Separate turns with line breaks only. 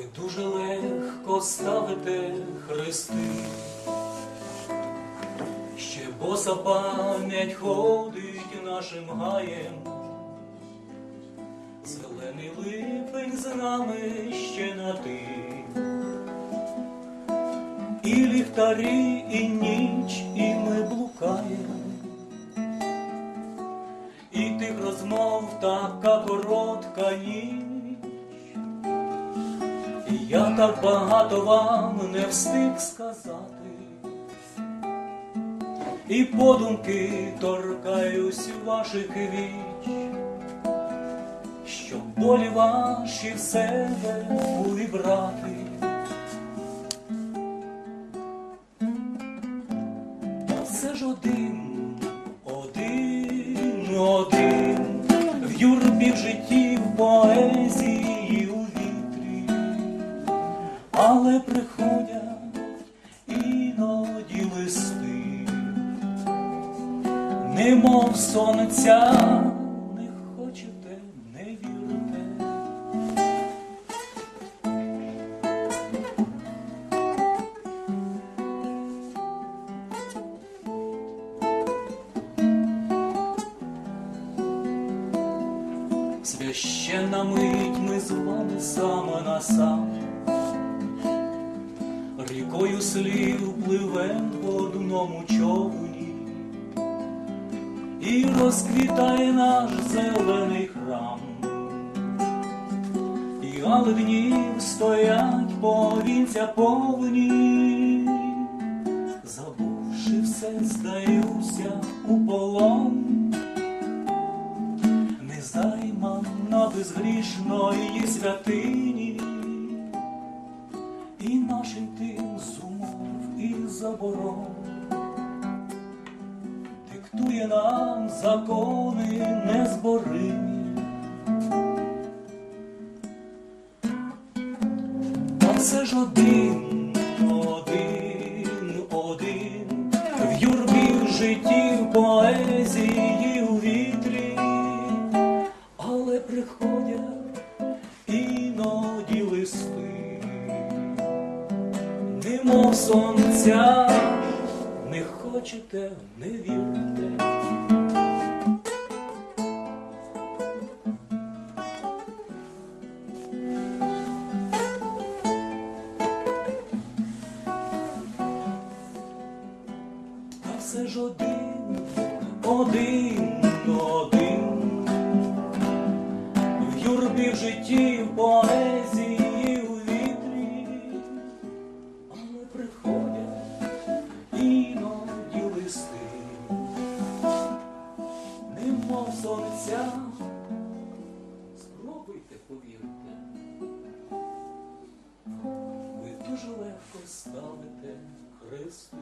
Ви дуже легко ставите хрести, ще боса пам'ять ходить нашим гаєм, зелений липень з нами ще на ти, і ліхтарі, і ніч, і ми блукаємо. І тих розмов така так багато вам не встиг сказати, і подумки торкаюсь ваших віч, щоб болі ваші в себе увібрати. Та все ж один, але приходять іноді листи, немов сонця, не хочете, не вірте. Священна мить ми з вами саме на сам, рікою слів пливем по одному човні, і розквітає наш зелений храм, і галднів стоять повінця повні, забувши все, здаюся у полон. Незайманна безгрішної святині, і нашим і заборон диктує нам закони незборимі. Та все ж один, один, один, в юрбі, в житті, в поезії, у вітрі, але приходять немов сонця, не хочете, не вірте. Та все ж один, один, один, в юрбі в житті, в поезії, приходять іноді листи, немов сонця, спробуйте повірте, ви дуже легко ставите хрести.